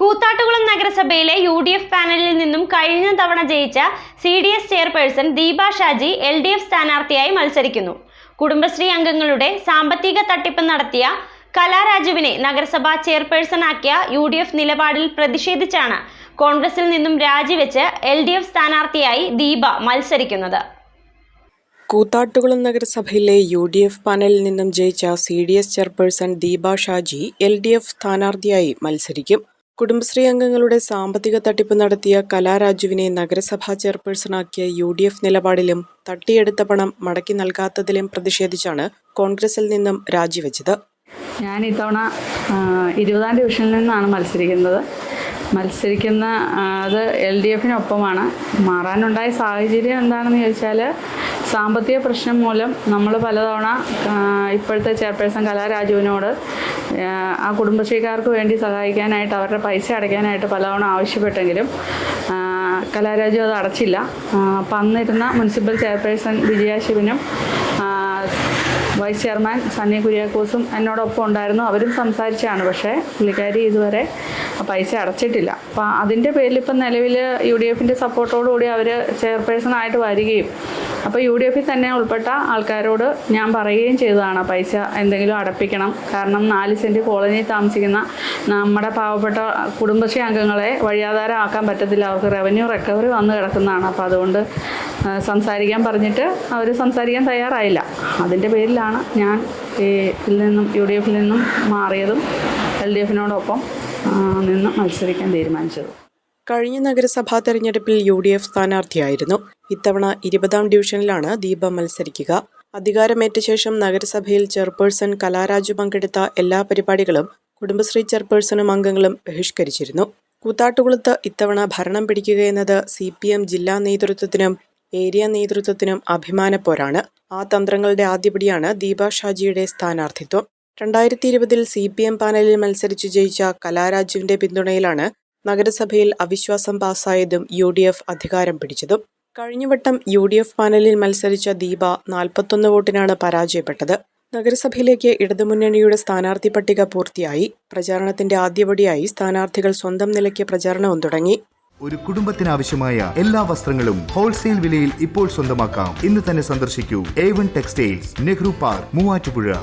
കൂത്താട്ടുകുളം നഗരസഭയിലെ U D F പാനലിൽ നിന്നും കഴിഞ്ഞ തവണ ജയിച്ച C D S chairperson Deepa Shaji L D F സ്ഥാനാർത്ഥിയായി മത്സരിക്കുന്നു. കുടുംബശ്രീ അംഗങ്ങളുടെ സാമ്പത്തിക തട്ടിപ്പ് നടത്തിയ കലാരാജുവിനെ നഗരസഭാ ചെയർപേഴ്സണാക്കിയ യു ഡി എഫ് നിലപാടിൽ പ്രതിഷേധിച്ചാണ് കോൺഗ്രസിൽ നിന്നും രാജിവെച്ച് എൽ ഡി എഫ് സ്ഥാനാർത്ഥിയായി ദീപ മത്സരിക്കുന്നത്. കൂത്താട്ടുകുളം നഗരസഭയിലെ യു ഡി എഫ് പാനലിൽ നിന്നും ജയിച്ച C D S chairperson Deepa Shaji L D F സ്ഥാനാർത്ഥിയായി മത്സരിക്കും. കുടുംബശ്രീ അംഗങ്ങളുടെ സാമ്പത്തിക തട്ടിപ്പ് നടത്തിയ കലാരാജുവിനെ നഗരസഭാ ചെയർപേഴ്സണാക്കിയ യു ഡി എഫ് നിലപാടിലും തട്ടിയെടുത്ത പണം മടക്കി നൽകാത്തതിലും പ്രതിഷേധിച്ചാണ് കോൺഗ്രസിൽ നിന്നും രാജിവെച്ചത്. ഞാൻ ഇത്തവണ ഇരുപതാം ഡിവിഷനിൽ നിന്നാണ് മത്സരിക്കുന്നത്. മത്സരിക്കുന്ന അത് എൽ ഡി എഫിനൊപ്പമാണ്. മാറാനുണ്ടായ സാഹചര്യം എന്താണെന്ന് ചോദിച്ചാൽ സാമ്പത്തിക പ്രശ്നം മൂലം നമ്മൾ പലതവണ ഇപ്പോഴത്തെ ചെയർപേഴ്സൺ കലാരാജുവിനോട് ആ, കുടുംബശ്രീക്കാർക്ക് വേണ്ടി സഹായിക്കാനായിട്ട് അവരുടെ പൈസ അടയ്ക്കാനായിട്ട് പലതവണ ആവശ്യപ്പെട്ടെങ്കിലും കലാരാജു അത് അടച്ചില്ല. പന്നിരുന്ന മുനിസിപ്പൽ ചെയർപേഴ്സൺ വിജയ ശിവനും വൈസ് ചെയർമാൻ സണ്ണി കുര്യാക്കോസും എന്നോടൊപ്പം ഉണ്ടായിരുന്നു. അവരും സംസാരിച്ചാണ് പക്ഷേ പുള്ളിക്കാരി ഇതുവരെ പൈസ അടച്ചിട്ടില്ല. അപ്പം അതിന്റെ പേരിൽ ഇപ്പം നിലവിൽ യു ഡി എഫിന്റെ സപ്പോർട്ടോടുകൂടി അവർ ചെയർപേഴ്സൺ ആയിട്ട് വരികയും അപ്പോൾ യു ഡി എഫിൽ തന്നെ ഉൾപ്പെട്ട ആൾക്കാരോട് ഞാൻ പറയുകയും ചെയ്തതാണ്. പൈസ എന്തെങ്കിലും അടപ്പിക്കണം. കാരണം നാല് സെന്റ് കോളനിയിൽ താമസിക്കുന്ന നമ്മുടെ പാവപ്പെട്ട കുടുംബശ്രീ അംഗങ്ങളെ വഴിയാധാരമാക്കാൻ പറ്റത്തില്ല. അവർക്ക് റവന്യൂ റിക്കവറി വന്നു കിടക്കുന്നതാണ്. അപ്പോൾ അതുകൊണ്ട് സംസാരിക്കാൻ പറഞ്ഞിട്ട് അവർ സംസാരിക്കാൻ തയ്യാറായില്ല. അതിന്റെ പേരിലാണ് ഞാൻ ഈ ഇതിൽ നിന്നും യു ഡി എഫിൽ നിന്നും മാറിയതും എൽ ഡി എഫിനോടൊപ്പം നിന്ന് മത്സരിക്കാൻ തീരുമാനിച്ചത്. കഴിഞ്ഞ നഗരസഭാ തെരഞ്ഞെടുപ്പിൽ യു ഡി എഫ് സ്ഥാനാർത്ഥിയായിരുന്നു. ഇത്തവണ ഇരുപതാം ഡിവിഷനിലാണ് ദീപ മത്സരിക്കുക. അധികാരമേറ്റ ശേഷം നഗരസഭയിൽ ചെയർപേഴ്സൺ കലാരാജു പങ്കെടുത്ത എല്ലാ പരിപാടികളും കുടുംബശ്രീ ചെയർപേഴ്സണും അംഗങ്ങളും ബഹിഷ്കരിച്ചിരുന്നു. കൂത്താട്ടുകുളത്ത് ഇത്തവണ ഭരണം പിടിക്കുകയെന്നത് സി പി എം ജില്ലാ നേതൃത്വത്തിനും ഏരിയ നേതൃത്വത്തിനും അഭിമാനപ്പോരാണ് ആ തന്ത്രങ്ങളുടെ ആദ്യപടിയാണ് ദീപ ഷാജിയുടെ സ്ഥാനാർത്ഥിത്വം. രണ്ടായിരത്തി ഇരുപതിൽ സി പി എം പാനലിൽ മത്സരിച്ചു ജയിച്ച കലാരാജുവിന്റെ പിന്തുണയിലാണ് നഗരസഭയിൽ അവിശ്വാസം പാസായതും യു ഡി എഫ് അധികാരം പിടിച്ചതും. കഴിഞ്ഞവട്ടം യു ഡി എഫ് പാനലിൽ മത്സരിച്ച ദീപ നാൽപ്പത്തൊന്ന് വോട്ടിനാണ് പരാജയപ്പെട്ടത്. നഗരസഭയിലേക്ക് ഇടതുമുന്നണിയുടെ സ്ഥാനാർത്ഥി പട്ടിക പൂർത്തിയായി. പ്രചാരണത്തിന്റെ ആദ്യപടിയായി സ്ഥാനാർത്ഥികൾ സ്വന്തം നിലയ്ക്ക് പ്രചാരണവും തുടങ്ങി. ഒരു കുടുംബത്തിനാവശ്യമായ എല്ലാ വസ്ത്രങ്ങളും ഹോൾസെയിൽ വിലയിൽ ഇപ്പോൾ സ്വന്തമാക്കാം. ഇന്ന് തന്നെ സന്ദർശിക്കൂ. A one textiles Nehru park Muvattupuzha.